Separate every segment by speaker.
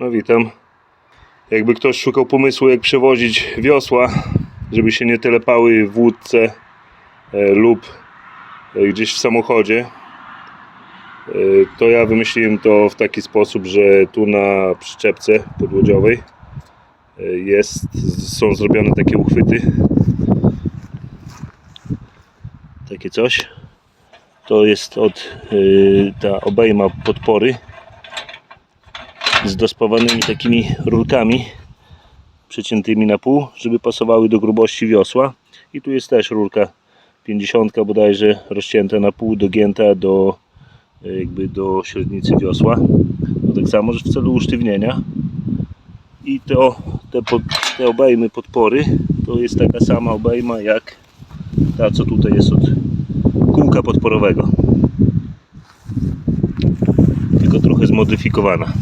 Speaker 1: No witam. Jakby ktoś szukał pomysłu, jak przewozić wiosła, żeby się nie telepały w łódce e, lub e, gdzieś w samochodzie, e, to ja wymyśliłem to w taki sposób, że tu na przyczepce podłodziowej e, jest, są zrobione takie uchwyty. Takie coś. To jest od y, ta obejma podpory z dospawanymi takimi rurkami przeciętymi na pół, żeby pasowały do grubości wiosła. I tu jest też rurka 50 bodajże rozcięta na pół, dogięta do y, jakby do średnicy wiosła. To tak samo, że w celu usztywnienia. I to, te, pod, te obejmy podpory to jest taka sama obejma jak ta co tutaj jest od kółka podporowego. Tylko trochę zmodyfikowana.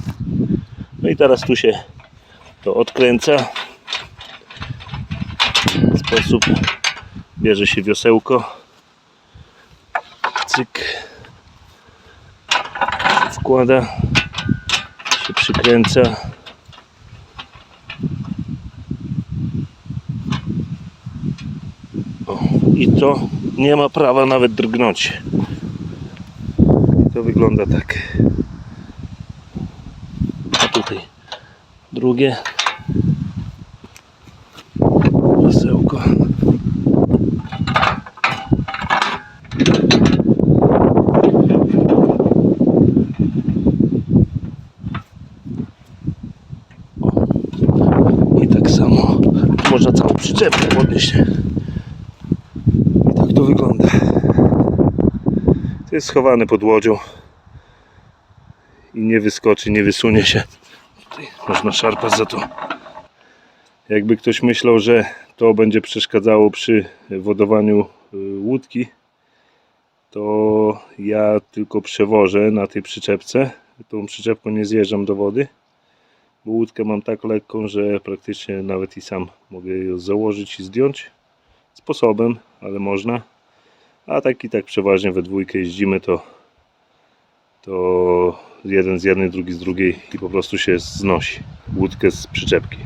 Speaker 1: No i teraz tu się to odkręca. W sposób bierze się wiosełko. Cyk. Wkłada. Się przykręca. O, I to nie ma prawa nawet drgnąć. To wygląda tak. A tutaj drugie masełko. O. I tak samo można całą przyczepkę podnieść. I tak to wygląda. To jest schowane pod łodzią i nie wyskoczy, nie wysunie się. Tutaj można szarpać za to. Jakby ktoś myślał, że to będzie przeszkadzało przy wodowaniu y, łódki, to ja tylko przewożę na tej przyczepce. Tą przyczepką nie zjeżdżam do wody, bo łódkę mam tak lekką, że praktycznie nawet i sam mogę ją założyć i zdjąć sposobem, ale można. A tak i tak przeważnie we dwójkę jeździmy, to, to jeden z jednej, drugi z drugiej i po prostu się znosi łódkę z przyczepki.